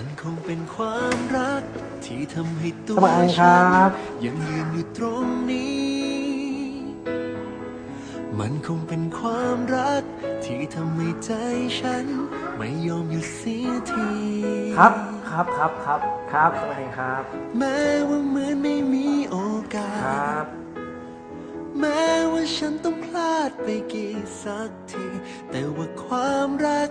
มันคงเป็นความรัก ที่ทำให้ตัวสวัสดีครับยังยืนอยู่ตรงนี้ มันคงเป็นความรัก ที่ทำให้ใจฉัน ไม่ยอมหยุดเสียทีครับครับครับครับครับสวัสดีครับ แม้ว่าเหมือนไม่มีโอกาครสับแม้ว่าฉันต้องพลาดไปกี่สักที แต่ว่าความรัก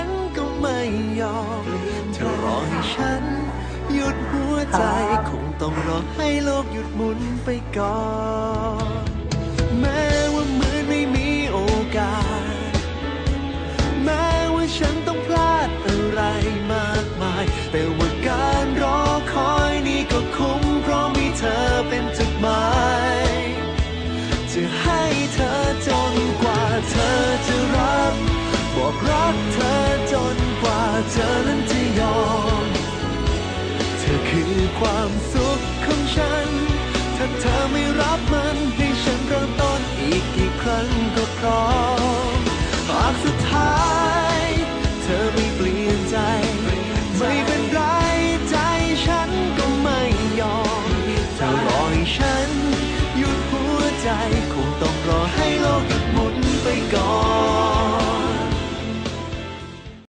น ยอมเธอรอให้ฉัน หยุดหัวใจ คงต้องรอให้โลกหยุดหมุนไปก่อน แม้ว่าเหมือนไม่มีโอกาส แม้ว่าฉันต้องพลาดอะไรมากมาย แต่ว่าการรอคอยนี้ก็คง เธอนั้นจะยอม เธอคือความสุขของฉัน ถ้าเธอไม่รับมันให้ฉันเริ่มต้นอีกกี่ครั้งก็พร้อมหากสุดท้าย เธอไม่เปลี่ยนใจ ไม่เป็นไรใจฉันก็ไม่ยอม เธอรอให้ฉัน หยุดหัวใจคงต้องรอให้โลก